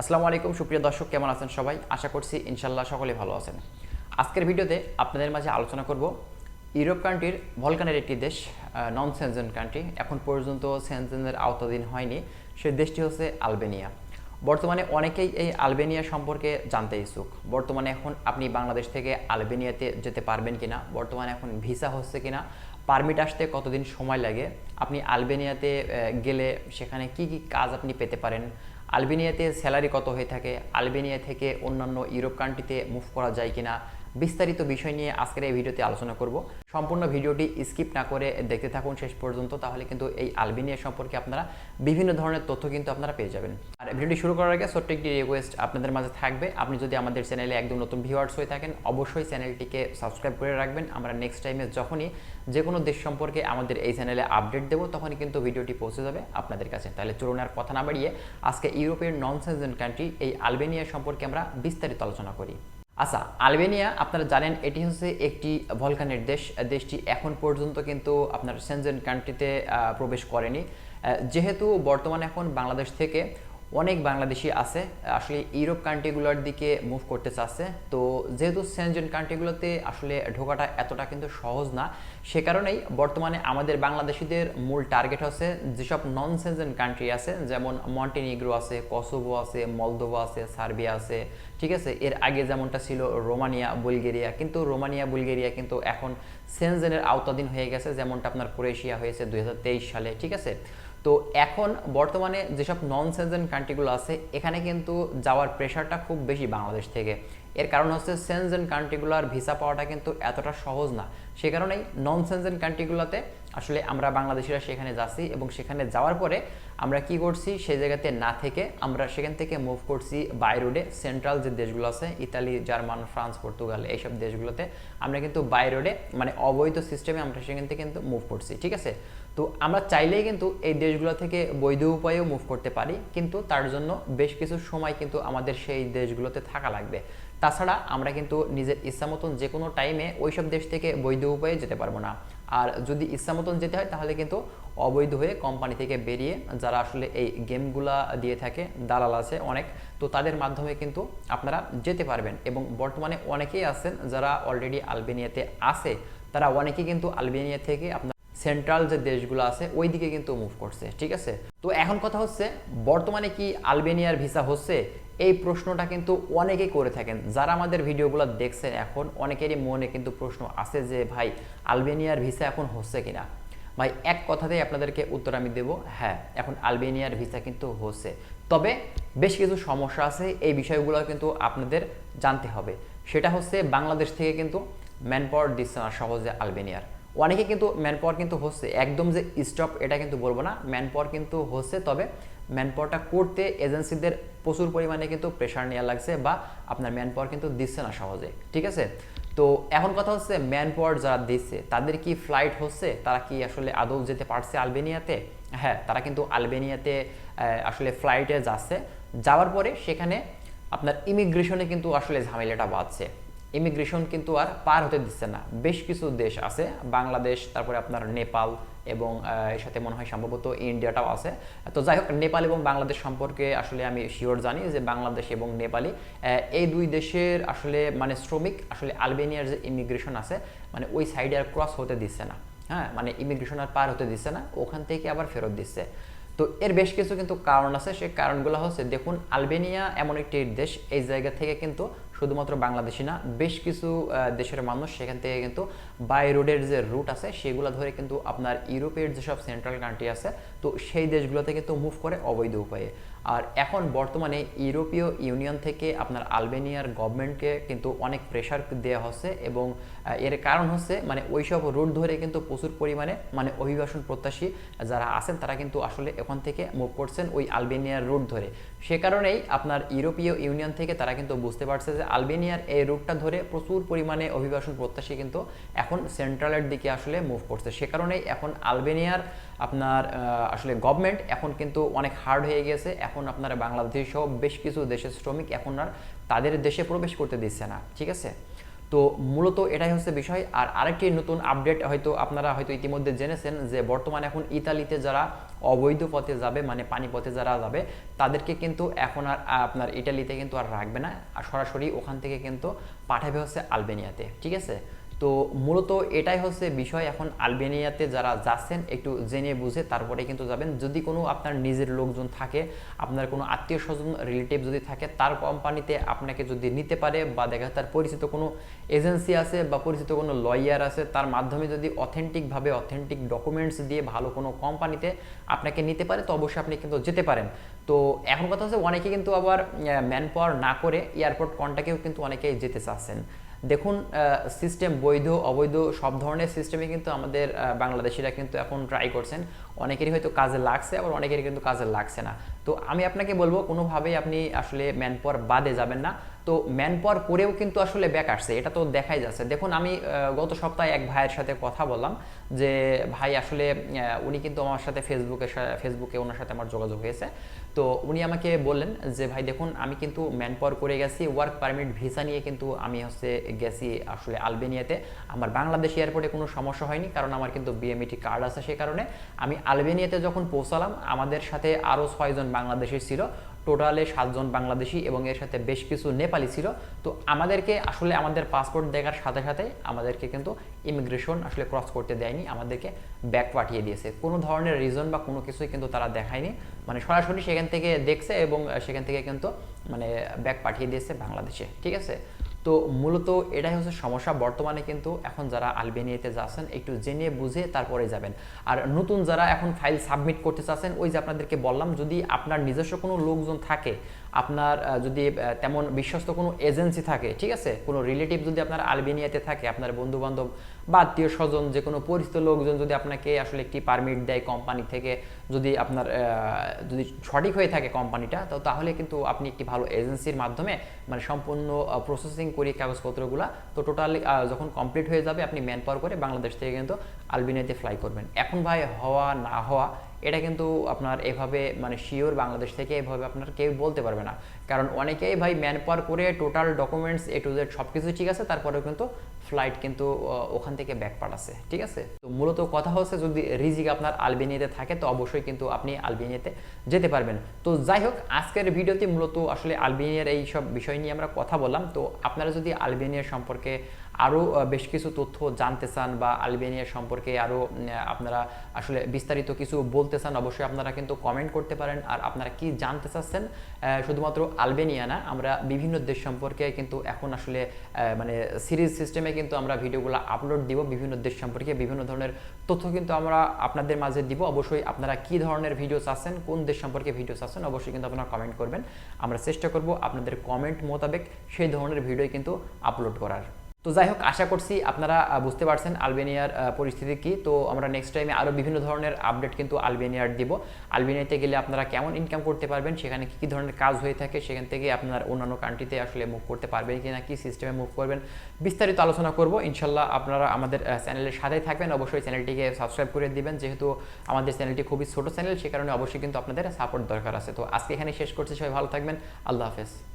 আসসালামু আলাইকুম, সুপ্রিয় দর্শক, কেমন আছেন সবাই? আশা করছি ইনশাল্লাহ সকলে ভালো আছেন। আজকের ভিডিওতে আপনাদের মাঝে আলোচনা করব ইউরোপ কান্ট্রির ভলকানের একটি দেশ নন সেনজেন কান্ট্রি এখন পর্যন্ত সেনজেনের আওতাধীন হয়নি সেই দেশটি হচ্ছে আলবেনিয়া। বর্তমানে অনেকেই এই আলবেনিয়া সম্পর্কে জানতে ইচ্ছুক। বর্তমানে এখন আপনি বাংলাদেশ থেকে আলবেনিয়াতে যেতে পারবেন কিনা, বর্তমানে এখন ভিসা হচ্ছে কিনা, পারমিট আসতে কতদিন সময় লাগে, আপনি আলবেনিয়াতে গেলে সেখানে কি কি কাজ আপনি পেতে পারেন আলবেনিয়াতে স্যালারি কত হয়ে থাকে? আলবেনিয়া থেকে অন্যান্য ইউরোপ কান্ট্রিতে মুভ করা যায় কিনা? বিস্তারিত বিষয় নিয়ে আজকের এই ভিডিওতে আলোচনা করব। সম্পূর্ণ ভিডিওটি স্কিপ না করে দেখতে থাকুন শেষ পর্যন্ত, তাহলে কিন্তু এই আলবেনিয়া সম্পর্কে আপনারা বিভিন্ন ধরনের তথ্য কিন্তু আপনারা পেয়ে যাবেন। আর ভিডিওটি শুরু করার আগে ছোট্ট একটি রিকোয়েস্ট আপনাদের মাঝে থাকবে। আপনি যদি আমাদের চ্যানেলে একদম নতুন ভিউয়ার্স হয়ে থাকেন, অবশ্যই চ্যানেলটিকে সাবস্ক্রাইব করে রাখবেন। আমরা নেক্সট টাইমে যখনই যে কোনো দেশ সম্পর্কে আমাদের এই চ্যানেলে আপডেট দেবো, তখনই কিন্তু ভিডিওটি পৌঁছে যাবে আপনাদের কাছে। তাহলে চলুন আর কথা না বাড়িয়ে আজকে ইউরোপের নন সেনজেন কান্ট্রি এই আলবেনিয়া সম্পর্কে আমরা বিস্তারিত আলোচনা করি। আচ্ছা আলবেনিয়া, আপনারা জানেন, এটি হচ্ছে একটি ভলকানের দেশ। দেশটি এখন পর্যন্ত কিন্তু আপনার সেনজেন কান্ট্রিতে প্রবেশ করেনি। যেহেতু বর্তমানে এখন বাংলাদেশ থেকে অনেক বাংলাদেশি আছে, আসলে ইউরোপ কান্ট্রিগুলোর দিকে মুভ করতে চাচ্ছে। তো যেহেতু সেনজেন কান্ট্রিগুলোতে আসলে ঢোকাটা এতটা কিন্তু সহজ না, সে কারণেই বর্তমানে আমাদের বাংলাদেশিদের মূল টার্গেট হচ্ছে যেসব নন সেনজেন কান্ট্রি আছে, যেমন মন্টিনিগ্রো আছে কসোভো আছে মলদোভা আছে সার্বিয়া আছে, ঠিক আছে? এর আগে যেমনটা ছিল রোমানিয়া বুলগেরিয়া কিন্তু রোমানিয়া বুলগেরিয়া কিন্তু এখন সেনজেনের আওতাধীন হয়ে গেছে, যেমনটা আপনার ক্রোয়েশিয়া হয়েছে দুই হাজার তেইশ সালে, ঠিক আছে? তো এখন বর্তমানে যেসব নন সেনজেন কান্ট্রিগুলো আছে, এখানে কিন্তু যাওয়ার প্রেশারটা খুব বেশি বাংলাদেশ থেকে। এর কারণ হচ্ছে সেনজেন কান্ট্রিগুলোর ভিসা পাওয়াটা কিন্তু এতটা সহজ না। সে কারণেই নন সেনজেন কান্ট্রিগুলোতে আসলে আমরা বাংলাদেশিরা সেখানে যাচ্ছি এবং সেখানে যাওয়ার পরে আমরা কি করছি, সেই জায়গাতে না থেকে আমরা সেখান থেকে মুভ করছি বাই রোডে সেন্ট্রাল যে দেশগুলো আছে, ইতালি, জার্মান, ফ্রান্স, পর্তুগাল এইসব দেশগুলোতে। আমরা কিন্তু বাই রোডে মানে অবৈধ সিস্টেমে আমরা সেখান থেকে কিন্তু মুভ করছি, ঠিক আছে? তো আমরা চাইলেই কিন্তু এই দেশগুলো থেকে বৈধ উপায়েও মুভ করতে পারি, কিন্তু তার জন্য বেশ কিছু সময় কিন্তু আমাদের সেই দেশগুলোতে থাকা লাগবে। তাছাড়া আমরা কিন্তু নিজের ইচ্ছা মতন যে কোনো টাইমে ওইসব দেশ থেকে বৈধ উপায়ে যেতে পারব না। আর যদি ইচ্ছা মতন যেতে হয়, তাহলে কিন্তু অবৈধ হয়ে কোম্পানি থেকে বেরিয়ে যারা আসলে এই গেমগুলা দিয়ে থাকে, দালাল আছে অনেক, তো তাদের মাধ্যমে কিন্তু আপনারা যেতে পারবেন। এবং বর্তমানে অনেকেই আছেন যারা অলরেডি আলবেনিয়াতে আছে, তারা অনেকেই কিন্তু আলবেনিয়া থেকে আপনার সেন্ট্রাল যে দেশগুলো আছে ওই দিকে কিন্তু মুভ করছে, ঠিক আছে? তো এখন কথা হচ্ছে, বর্তমানে কি আলবেনিয়ার ভিসা হচ্ছে? এই প্রশ্নটা কিন্তু অনেকেই করে থাকেন। যারা আমাদের ভিডিওগুলো দেখছেন এখন, অনেকেরই মনে কিন্তু প্রশ্ন আছে যে, ভাই, আলবেনিয়ার ভিসা এখন হচ্ছে কিনা? ভাই, এক কথাতেই আপনাদেরকে উত্তর আমি দেব হ্যাঁ এখন আলবেনিয়ার ভিসা কিন্তু হচ্ছে। তবে বেশ কিছু সমস্যা আছে, এই বিষয়গুলো কিন্তু আপনাদের জানতে হবে। সেটা হচ্ছে বাংলাদেশ থেকে কিন্তু ম্যান পাওয়ার দিচ্ছে না সহজে আলবেনিয়ার। অনেকে কিন্তু ম্যান পাওয়ার কিন্তু হচ্ছে, একদম যে স্টপ এটা কিন্তু বলব না ম্যান পাওয়ার কিন্তু হচ্ছে, তবে ম্যান পাওয়ারটা করতে এজেন্সিদের প্রচুর পরিমাণে কিন্তু প্রেশার নেওয়া লাগছে বা আপনার ম্যান পাওয়ার কিন্তু দিচ্ছে না সহজে, ঠিক আছে? তো এখন কথা হচ্ছে ম্যান পাওয়ার যারা দিচ্ছে, তাদের কি ফ্লাইট হচ্ছে? তারা কি আসলে আদৌ যেতে পারছে আলবেনিয়াতে? হ্যাঁ তারা কিন্তু আলবেনিয়াতে আসলে ফ্লাইটে যাচ্ছে। যাওয়ার পরে সেখানে আপনার ইমিগ্রেশনে কিন্তু আসলে ঝামেলাটা বাঁধছে ইমিগ্রেশন কিন্তু আর পার হতে দিচ্ছে না। বেশ কিছু দেশ আছে, বাংলাদেশ, তারপরে আপনার নেপাল এবং এর সাথে মনে হয় সম্ভবত ইন্ডিয়াটাও আছে। তো যাই হোক, নেপাল এবং বাংলাদেশ সম্পর্কে আসলে আমি শিওর জানি যে বাংলাদেশ এবং নেপালি এই দুই দেশের আসলে মানে শ্রমিক, আসলে আলবেনিয়ার যে ইমিগ্রেশন আছে মানে ওই সাইডে আর ক্রস হতে দিচ্ছে না। হ্যাঁ মানে ইমিগ্রেশন আর পার হতে দিচ্ছে না, ওখান থেকে আবার ফেরত দিচ্ছে। তো এর বেশ কিছু কিন্তু কারণ আছে সেই কারণগুলো হচ্ছে, দেখুন, আলবেনিয়া এমন একটি দেশ, এই জায়গা থেকে কিন্তু শুধুমাত্র বাংলাদেশি না, বেশ কিছু দেশের মানুষ সেখান থেকে কিন্তু বাই রোডের যে রুট আছে, সেগুলো ধরে কিন্তু আপনার ইউরোপের যেসব সেন্ট্রাল কান্ট্রি আছে, তো সেই দেশগুলোতে কিন্তু মুভ করে অবৈধ উপায়ে। আর এখন বর্তমানে ইউরোপীয় ইউনিয়ন থেকে আপনার আলবেনিয়ার গভর্নমেন্টকে কিন্তু অনেক প্রেশার দেওয়া হচ্ছে এবং এর কারণ হচ্ছে মানে ওইসব রুট ধরে কিন্তু প্রচুর পরিমাণে মানে অভিবাসন প্রত্যাশী যারা আছেন তারা কিন্তু আসলে এখান থেকে মুভ করছেন ওই আলবেনিয়ার রুট ধরে। সে কারণেই আপনার ইউরোপীয় ইউনিয়ন থেকে তারা কিন্তু বুঝতে পারছে যে আলবেনিয়ার এই রুটটা ধরে প্রচুর পরিমাণে অভিবাসন প্রত্যাশী কিন্তু এখন সেন্ট্রালের দিকে আসলে মুভ করছে। সে কারণেই এখন আলবেনিয়ার আপনার আসলে গভর্নমেন্ট এখন কিন্তু অনেক হার্ড হয়ে গেছে এখন আপনার বাংলাদেশ সহ বেশ কিছু দেশের শ্রমিক এখন আর তাদের দেশে প্রবেশ করতে দিচ্ছে না, ঠিক আছে? তো মূলত এটাই হচ্ছে বিষয়। আর আরেকটি নতুন আপডেট হয়তো আপনারা হয়তো ইতিমধ্যে জেনেছেন যে বর্তমানে এখন ইতালিতে যারা অবৈধ পথে যাবে মানে পানি পথে যারা যাবে, তাদেরকে কিন্তু এখন আর আপনার ইটালিতে কিন্তু আর রাখবে না। আর সরাসরি ওখান থেকে কিন্তু পাঠাবে হচ্ছে আলবেনিয়াতে, ঠিক আছে? তো মূলত এটাই হচ্ছে বিষয়। এখন আলবেনিয়াতে যারা যাচ্ছেন, একটু জেনে বুঝে তারপরে কিন্তু যাবেন। যদি কোনো আপনার নিজের লোকজন থাকে, আপনার কোনো আত্মীয় স্বজন রিলেটিভ যদি থাকে, তার কোম্পানিতে আপনাকে যদি নিতে পারে বা দেখা তার পরিচিত কোনো এজেন্সি আছে বা পরিচিত কোনো লয়ার আছে, তার মাধ্যমে যদি অথেন্টিকভাবে অথেন্টিক ডকুমেন্টস দিয়ে ভালো কোনো কোম্পানিতে আপনাকে নিতে পারে, তো অবশ্যই আপনি কিন্তু যেতে পারেন। তো এখন কথা হচ্ছে, অনেকে কিন্তু আবার ম্যান পাওয়ার না করে এয়ারপোর্ট কন্টাক্টেও কিন্তু অনেকেই যেতে চাচ্ছেন। দেখুন সিস্টেম বৈধ, অবৈধ, সব ধরনের সিস্টেমে কিন্তু আমাদের বাংলাদেশিরা কিন্তু এখন ট্রাই করছেন। অনেকেরই হয়তো কাজে লাগছে, আবার অনেকেরই কিন্তু কাজে লাগছে না। তো আমি আপনাকে বলব, কোনোভাবেই আপনি আসলে ম্যান পাওয়ার বাদে যাবেন না। তো ম্যান পাওয়ার করেও কিন্তু আসলে ব্যাক আসছে, এটা তো দেখাই যাচ্ছে। দেখুন, আমি গত সপ্তাহে এক ভাইয়ের সাথে কথা বললাম যে, ভাই, আসলে উনি কিন্তু আমার সাথে ফেসবুকে ফেসবুকে ওনার সাথে আমার যোগাযোগ হয়েছে। তো উনি আমাকে বললেন যে, ভাই, দেখুন, আমি কিন্তু ম্যান পাওয়ার করে গেছি ওয়ার্ক পারমিট ভিসা নিয়ে কিন্তু আমি হচ্ছে গেছি আসলে আলবেনিয়াতে। আমার বাংলাদেশ এয়ারপোর্টে কোনো সমস্যা হয়নি, কারণ আমার কিন্তু বিএমইটি কার্ড আছে সেই কারণে। আমি আলবেনিয়াতে যখন পৌঁছালাম, আমাদের সাথে আরও ছয়জন বাংলাদেশি ছিল। টোটালে সাতজন বাংলাদেশি এবং এর সাথে বেশ কিছু নেপালি ছিল। তো আমাদেরকে আসলে আমাদের পাসপোর্ট দেখার সাথে সাথে আমাদেরকে কিন্তু ইমিগ্রেশন আসলে ক্রস করতে দেয়নি, আমাদেরকে ব্যাক পাঠিয়ে দিয়েছে। কোনো ধরনের রিজন বা কোনো কিছুই কিন্তু তারা দেখায়নি। মানে সরাসরি সেখান থেকে দেখছে এবং সেখান থেকে কিন্তু মানে ব্যাক পাঠিয়ে দিয়েছে বাংলাদেশে, ঠিক আছে? তো মূলত এটাই হচ্ছে সমস্যা। বর্তমানে কিন্তু এখন যারা আলবেনিয়াতে যাচ্ছেন একটু জেনে বুঝে তারপরে যাবেন। আর নতুন যারা এখন ফাইল সাবমিট করতে চাচ্ছেন, ওই যে আপনাদেরকে বললাম, যদি আপনার নিজস্ব কোনো লোকজন থাকে আপনার যদি তেমন বিশ্বস্ত কোনো এজেন্সি থাকে, ঠিক আছে? কোনো রিলেটিভ যদি আপনার আলবেনিয়াতে থাকে, আপনার বন্ধু বান্ধব বা আত্মীয় স্বজন, যে কোনো পরিচিত লোকজন যদি আপনাকে আসলে একটি পারমিট দেয় কোম্পানি থেকে, যদি আপনার যদি সঠিক হয়ে থাকে কোম্পানিটা তো তাহলে কিন্তু আপনি একটি ভালো এজেন্সির মাধ্যমে মানে সম্পূর্ণ প্রসেসিং করি কাগজপত্রগুলো, তো টোটালি যখন কমপ্লিট হয়ে যাবে, আপনি ম্যান পাওয়ার করে বাংলাদেশ থেকে কিন্তু আলবেনিয়াতে ফ্লাই করবেন। এখন ভাই, হওয়া, না হওয়া এটা কিন্তু আপনার এভাবে মানে শিওর বাংলাদেশ থেকে এভাবে আপনার কেউ বলতে পারবে না। কারণ অনেকেই ভাই ম্যান পাওয়ার করে total documents A to Z সব কিছু ঠিক আছে, তারপরেও কিন্তু ফ্লাইট কিন্তু ওখান থেকে ব্যাক পাঠাচ্ছে, ঠিক আছে? তো মূলত কথা হচ্ছে যদি রিজিক আপনার আলবেনিয়াতে থাকে, তো অবশ্যই কিন্তু আপনি আলবেনিয়াতে যেতে পারবেন। তো যাই হোক, আজকের ভিডিওতে মূলত আসলে আলবেনিয়ার এই সব বিষয় নিয়ে আমরা কথা বললাম। তো আপনারা যদি আলবেনিয়ার সম্পর্কে আরও বেশ কিছু তথ্য জানতে চান বা আলবেনিয়া সম্পর্কে আরও আপনারা আসলে বিস্তারিত কিছু বলতে চান, অবশ্যই আপনারা কিন্তু কমেন্ট করতে পারেন। আর আপনারা কি জানতে চাচ্ছেন শুধুমাত্র আলবেনিয়া না, আমরা বিভিন্ন দেশ সম্পর্কে কিন্তু এখন আসলে মানে সিরিজ সিস্টেমে কিন্তু আমরা ভিডিওগুলো আপলোড দিব। বিভিন্ন দেশ সম্পর্কে বিভিন্ন ধরনের তথ্য কিন্তু আমরা আপনাদের মাঝে দিব। অবশ্যই আপনারা কি ধরনের ভিডিও চাচ্ছেন, কোন দেশ সম্পর্কে ভিডিও চাচ্ছেন, অবশ্যই কিন্তু আপনারা কমেন্ট করবেন। আমরা চেষ্টা করব আপনাদের কমেন্ট মোতাবেক সেই ধরনের ভিডিও কিন্তু আপলোড করার। তো যাই হোক, আশা করছি আপনারা বুঝতে পারছেন আলবেনিয়ার পরিস্থিতি কি। তো আমরা নেক্সট টাইমে আরও বিভিন্ন ধরনের আপডেট কিন্তু আলবেনিয়ার দিব। আলবেনিয়াতে গেলে আপনারা কেমন ইনকাম করতে পারবেন, সেখানে কী কী ধরনের কাজ হয়ে থাকে, সেখান থেকে আপনার অন্যান্য কান্ট্রিতে আসলে মুভ করতে পারবেন কি না কী সিস্টেমে মুভ করবেন, বিস্তারিত আলোচনা করব। ইনশাল্লাহ আপনারা আমাদের চ্যানেলের সাথেই থাকবেন। অবশ্যই চ্যানেলটিকে সাবস্ক্রাইব করে দিবেন, যেহেতু আমাদের চ্যানেলটি খুবই ছোটো চ্যানেল সে কারণে অবশ্যই কিন্তু আপনাদের সাপোর্ট দরকার আছে। তো আজকে এখানে শেষ করছি, সবাই ভালো থাকবেন। আল্লাহ হাফেজ।